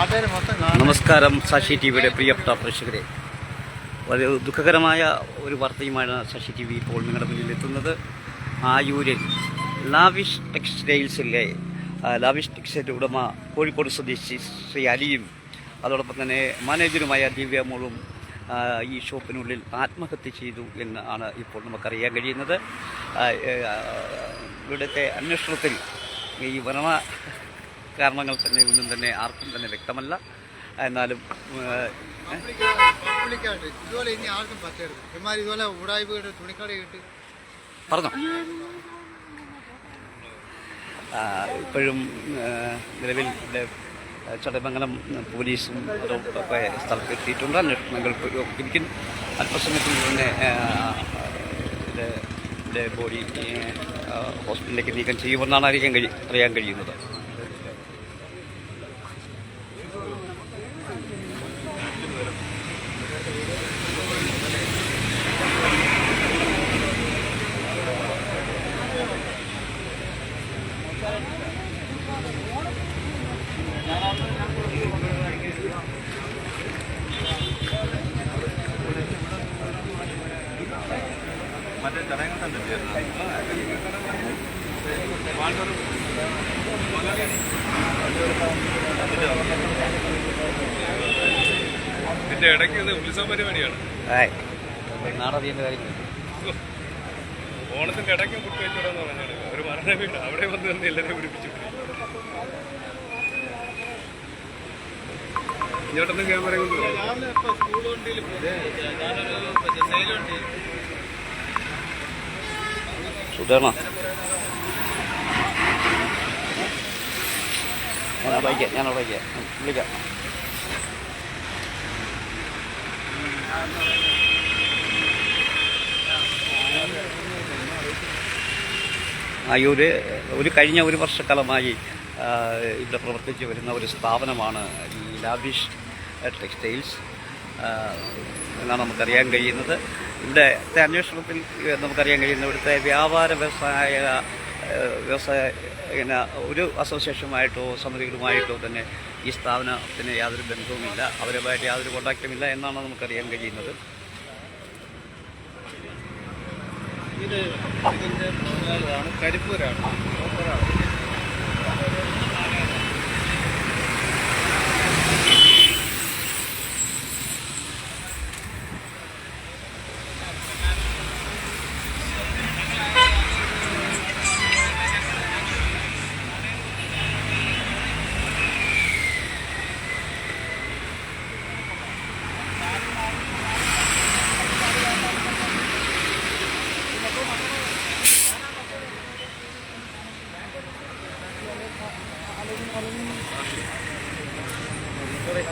നമസ്കാരം സാക്ഷി ടി വിയുടെ പ്രിയപ്പെട്ട പ്രേക്ഷകരെ. വളരെ ദുഃഖകരമായ ഒരു വാർത്തയുമാണ് സാക്ഷി ടി വി ഇപ്പോൾ നിങ്ങളുടെ മുന്നിൽ എത്തുന്നത്. ആയൂരിൽ ലാവിഷ് ടെക്സ്റ്റൈൽസിലെ ലാവിഷ് ടെക്സ്റ്റൈൽ ഉടമ കോഴിക്കോട് സ്വദേശി ശ്രീ അലിയും അതോടൊപ്പം തന്നെ മാനേജറുമായ ദിവ്യ മോളും ഈ ഷോപ്പിനുള്ളിൽ ആത്മഹത്യ ചെയ്തു എന്നാണ് ഇപ്പോൾ നമുക്കറിയാൻ കഴിയുന്നത്. ഇവിടുത്തെ അന്വേഷണത്തിൽ ഈ മരണ കാരണങ്ങൾ തന്നെ ഒന്നും തന്നെ ആർക്കും തന്നെ വ്യക്തമല്ല. എന്നാലും ഇതുപോലെ ഇനി ആർക്കും പറ്റരുത്. ഇതുപോലെ തുണിക്കട പറഞ്ഞോ? ഇപ്പോഴും നിലവിൽ ചടമംഗലം പോലീസും ഒക്കെ സ്ഥലത്ത് എത്തിയിട്ടുണ്ട്. അന്വേഷണങ്ങൾ പുരോഗമിക്കും അല്പസമയത്തിന് തന്നെ ബോഡി ഹോസ്പിറ്റലിലേക്ക് നീക്കം ചെയ്യുമെന്നാണ് അറിയാൻ കഴി അറിയാൻ കഴിയുന്നത്. ഇതിന്റെ ഇടയ്ക്ക് ഇത് ഉത്സവ പരിപാടിയാണ്. ഏയ്, നാടറിയേണ്ട കാര്യം. ഓണത്തിന്റെ ഇടയ്ക്ക് കുട്ടി വെച്ചോടെന്ന് പറഞ്ഞാണ്. ഒരു മരണ വീട് അവിടെ വന്ന് നിന്ന് എല്ലാവരെയും പിടിപ്പിച്ചു ഇങ്ങോട്ടൊന്നും ക്യാമറ സുധർണ. ഞാൻ അവിടെ ഞാൻ അവിടെ വിളിക്കാം. ആയൂര് ഒരു കഴിഞ്ഞ ഒരു വർഷക്കാലമായി ഇവിടെ പ്രവർത്തിച്ചു വരുന്ന ഒരു സ്ഥാപനമാണ് ഈ ലാബിഷ് ടെക്സ്റ്റൈൽസ്. എന്നാണ് നമുക്കറിയാൻ കഴിയുന്നത്. ഇവിടുത്തെ അന്വേഷണത്തിൽ നമുക്കറിയാൻ കഴിയുന്ന ഇവിടുത്തെ വ്യാപാര വ്യവസായ വ്യവസായ ഒരു അസോസിയേഷനുമായിട്ടോ സമിതികളുമായിട്ടോ തന്നെ ഈ സ്ഥാപനത്തിന് യാതൊരു ബന്ധവുമില്ല അവരുമായിട്ട് യാതൊരു കോണ്ടാക്റ്റുമില്ല എന്നാണ് നമുക്കറിയാൻ കഴിയുന്നത്. ഇത് ഇതിന്റെ കരിപ്പൂരാണ്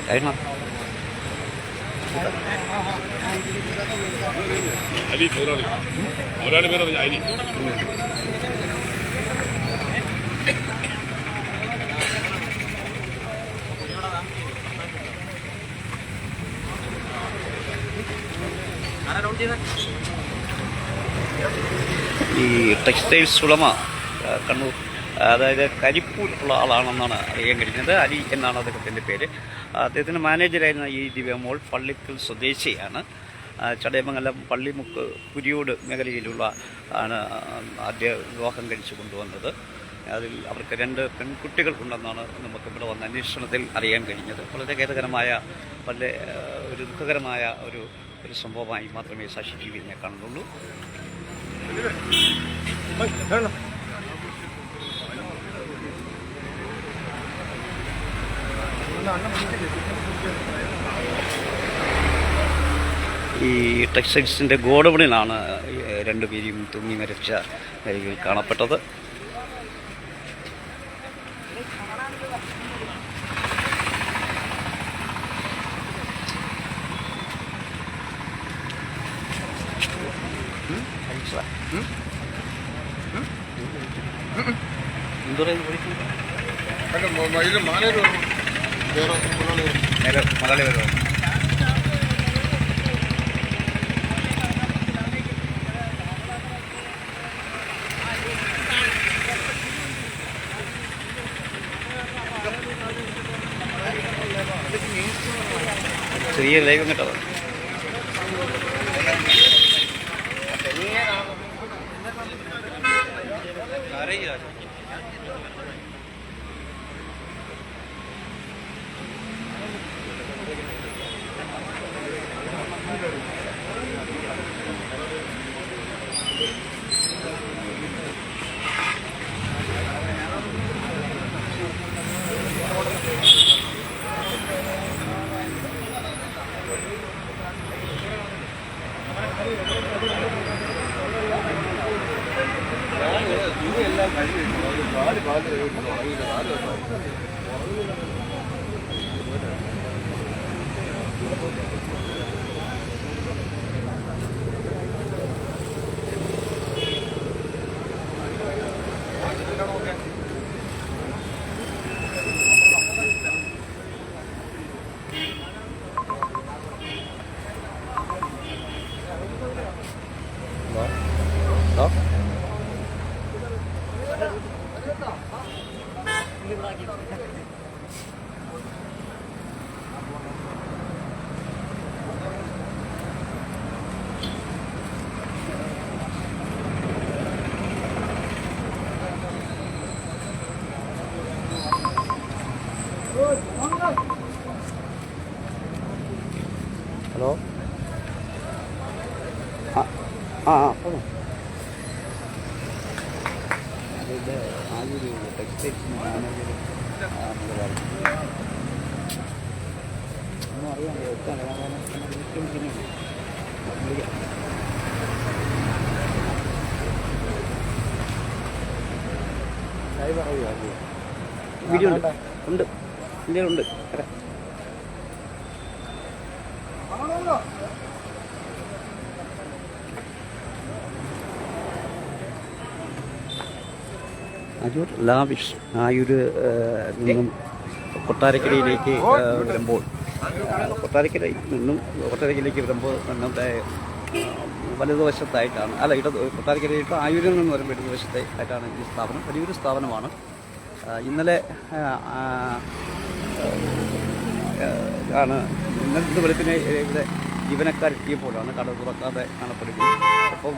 മൂപ്പരാണ്. കഴിഞ്ഞോ അലി മുതലാളി മുതലാളി പേര് അലി ഈ ടെക്സ്റ്റൈൽസ് ഉടമ കണ്ണൂർ അതായത് കരിപ്പൂരിലുള്ള ആളാണെന്നാണ് അറിയാൻ കഴിഞ്ഞത് അലി എന്നാണ് അദ്ദേഹത്തിന്റെ പേര്. അദ്ദേഹത്തിന്റെ മാനേജരായിരുന്ന ഈ ദിവ്യമോൾ പള്ളിക്കൽ സ്വദേശിയാണ്. ചടയമംഗലം പള്ളിമുക്ക് കുരിയോട് മേഖലയിലുള്ള ആണ് അദ്ദേഹം വിവാഹം കഴിച്ചു കൊണ്ടുവന്നത്. അതിൽ അവർക്ക് രണ്ട് പെൺകുട്ടികൾ ഉണ്ടെന്നാണ് നമുക്ക് ഇവിടെ വന്ന അന്വേഷണത്തിൽ അറിയാൻ കഴിഞ്ഞത്. വളരെ ഖേദകരമായ വളരെ ഒരു ദുഃഖകരമായ ഒരു ഒരു സംഭവമായി മാത്രമേ സാക്ഷി ടി കാണുന്നുള്ളൂ. ഈ ടെക്സ്റ്റൈൽസിന്റെ ഗോഡൗണിലാണ് രണ്ടുപേരെയും രണ്ടുപേരും തൂങ്ങി മരിച്ച നിലയിൽ കാണപ്പെട്ടത് എന്തോ മലയാളി വരുമോ ചെറിയ ലൈവ് കേട്ടോ ഹലോ ആ ആ പറഞ്ഞോ. ഇത് ആദ്യൊരു ടെക്സ്റ്റൈൽസ് മാനേജർ ഒന്നും അറിയാൻ വെക്കാൻ വീഡിയോ ഉണ്ട് ഉണ്ട്. എന്റെ ഉണ്ട് അജൂർ ലാവിഷ് ആയൂര് നിന്നും കൊട്ടാരക്കരയിലേക്ക് വരുമ്പോൾ കൊട്ടാരക്കരയിൽ നിന്നും കൊട്ടാരക്കരയിലേക്ക് വരുമ്പോൾ നമ്മുടെ വലതുവശത്തായിട്ടാണ് അല്ല ഇടത് കൊട്ടാരക്കരയിട്ട് ആയൂരിൽ നിന്ന് വരുമ്പോൾ ഇടതുവശത്തെ ആയിട്ടാണ് ഈ സ്ഥാപനം വലിയൊരു സ്ഥാപനമാണ്. ഇന്നലെ ആണ് ഇന്നത്തെ വെളുപ്പിനെ ഇവിടെ ജീവനക്കാരെത്തിയപ്പോഴാണ് കട തുറക്കാതെ കാണപ്പെടുന്നത്. അപ്പം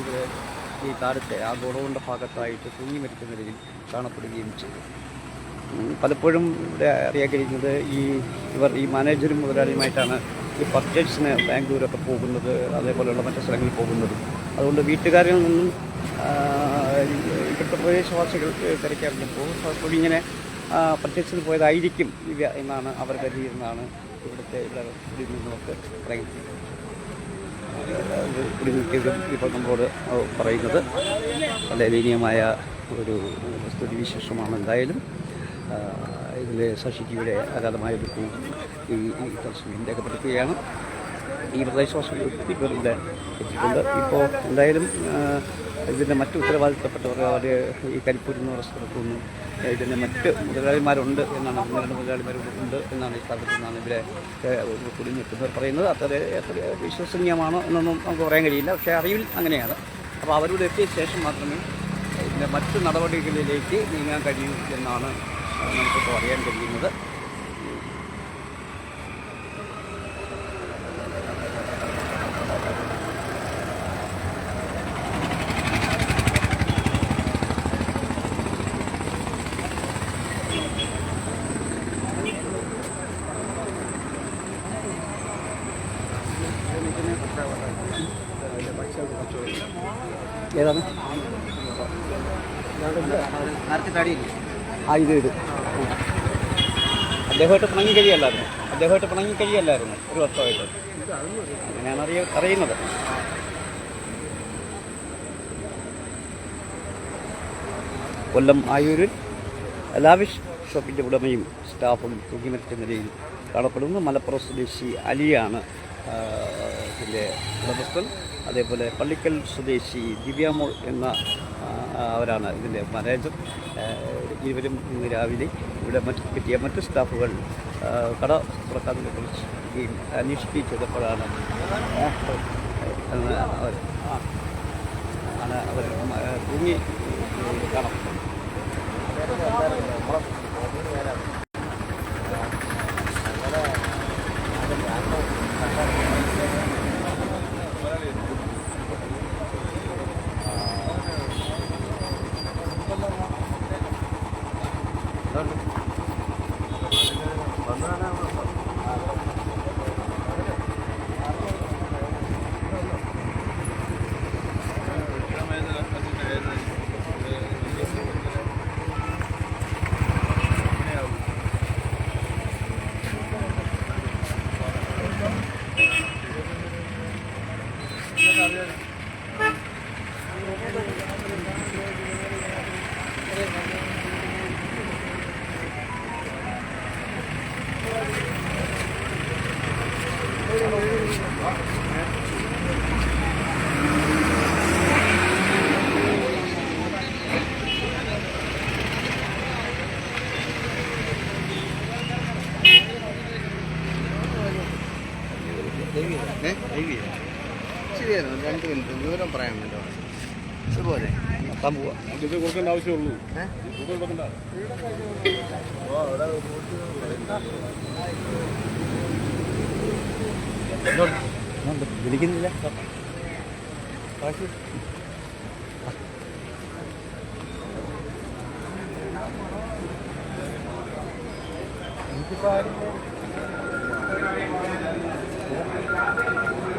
ഇവിടെ ഈ താരത്തെ ആ ഗുണവിന്റെ ഭാഗത്തായിട്ട് തൂങ്ങി മരിക്കുന്ന നിലയിൽ കാണപ്പെടുകയും ചെയ്തു. പലപ്പോഴും ഇവിടെ അറിയാൻ കഴിയുന്നത് ഈ ഇവർ ഈ മാനേജരും മുതലാളിയുമായിട്ടാണ് ഈ പർച്ചേഴ്സിന് ബാംഗ്ലൂരൊക്കെ പോകുന്നത് അതേപോലെയുള്ള മറ്റു സ്ഥലങ്ങളിൽ പോകുന്നത്. അതുകൊണ്ട് വീട്ടുകാരിൽ നിന്നും ഇവിടുത്തെ പ്രദേശവാസികൾ തിരക്കാറുണ്ട് പലപ്പോഴും ഇങ്ങനെ പർച്ചേഴ്സിന് പോയതായിരിക്കും ഇവ എന്നാണ് അവർ കരുതിയിരുന്നാണ് ഇവിടുത്തെ ഇവിടെ നിന്നൊക്കെ പറയുന്നത്. ഇപ്പോൾ നമ്മളോട് പറയുന്നത് വളരെ ദയനീയമായ ഒരു സ്ഥിതി വിശേഷമാണ് എന്തായാലും. ഇതിൽ ശശിജിയുടെ അഗാധമായ ദുഃഖവും ഈ ഈ രേഖപ്പെടുത്തുകയാണ്. ഈ പ്രദേശവാസികൾ ഒത്തിരി പേർ എത്തിയിട്ടുണ്ട്. ഇപ്പോൾ എന്തായാലും ഇതിന്റെ മറ്റ് ഉത്തരവാദിത്തപ്പെട്ടവർ അവർ ഈ കരിപ്പൂരിൽ നിന്ന് സ്ഥലത്തുനിന്നും ഇതിന്റെ മറ്റ് മുതലാളിമാരുണ്ട് എന്നാണ് ഒന്ന് രണ്ട് മുതലാളിമാരുണ്ട് എന്നാണ് ഈ സ്ഥാപനത്തിൽ നിന്നാണ് ഇവരെ കുടി നിൽക്കുന്നവർ പറയുന്നത്. അത്ര എത്ര വിശ്വസനീയമാണോ എന്നൊന്നും നമുക്ക് പറയാൻ കഴിയില്ല. പക്ഷേ അറിവിൽ അങ്ങനെയാണ്. അപ്പോൾ അവരോട് എത്തിയ ശേഷം മാത്രമേ ഇതിന്റെ മറ്റ് നടപടികളിലേക്ക് നീങ്ങാൻ കഴിയൂ എന്നാണ് നമുക്കിപ്പോൾ അറിയാൻ കഴിയുന്നത്. ഏതാണ്? ആ ഇത് ഇത്. അദ്ദേഹമായിട്ട് പിണങ്ങി കഴിയല്ലായിരുന്നു. അദ്ദേഹമായിട്ട് പിണങ്ങി കഴിയല്ലായിരുന്നു ഒരു വർഷമായിട്ട്. അങ്ങനെയാണ് അറിയ അറിയുന്നത്. കൊല്ലം ആയൂരിൽ ലാവിഷ് ഷോപ്പിന്റെ ഉടമയും സ്റ്റാഫും തൂക്കിമറ്റ നിലയിൽ കാണപ്പെടുന്നു മലപ്പുറം സ്വദേശി അലിയാണ് ഇതിന്റെ ഉടമസ്ഥൻ. അതേപോലെ പള്ളിക്കൽ സ്വദേശി ദിവ്യാമോൾ എന്ന അവരാണ് ഇതിന്റെ മാനേജർ. ഇരുവരും ഇന്ന് രാവിലെ ഇവിടെ മറ്റ് കിട്ടിയ മറ്റ് സ്റ്റാഫുകൾ കട തുറക്കാതിനെ കുറിച്ച് അന്വേഷിക്കുകയും ചെയ്തപ്പോഴാണ് അവർ ആണ് അവർ തൂങ്ങി കാണപ്പെടുന്നത് சார் ശരിയായിരുന്നു. രണ്ട് മിനിറ്റ്. ദൂരം പറയാൻ വേണ്ടോ ഇതുപോലെ. നടത്താൻ പോവാ. ഇത് കൊടുക്കേണ്ട ആവശ്യമുള്ളൂ. വിളിക്കുന്നില്ല.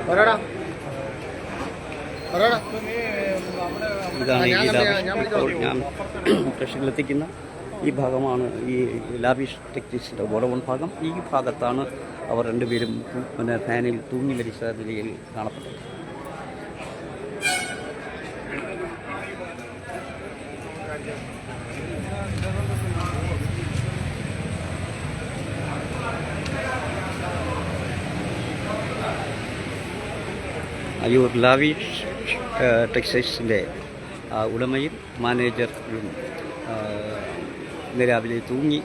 പറയടാ ഇതാണ് ഈ കണ്ടേ, ഞാൻ പ്രേക്ഷകരിലെത്തിക്കുന്ന ഈ ഭാഗമാണ് ഈ ലാബിഷ് ടെക്നീഷ്യന്റെ ഗോഡൗൺ ഭാഗം. ഈ ഭാഗത്താണ് അവർ രണ്ടുപേരും പിന്നെ ഫാനിൽ തൂങ്ങി മരിച്ച നിലയിൽ കാണപ്പെട്ടത്. അയ്യൂർ ലാവി ടെക്സ്റ്റൈൽസിന്റെ ഉടമയും മാനേജറും ഇന്ന് രാവിലെ തൂങ്ങി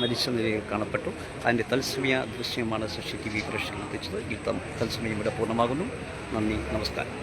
മരിച്ച നിലയിൽ കാണപ്പെട്ടു. അതിന്റെ തത്സമയ ദൃശ്യമാണ് ശശി ടി വി പ്രേക്ഷകർ എത്തിച്ചത് ഈ തത്സമയം ഇവിടെ പൂർണമാകുന്നു. നന്ദി നമസ്കാരം.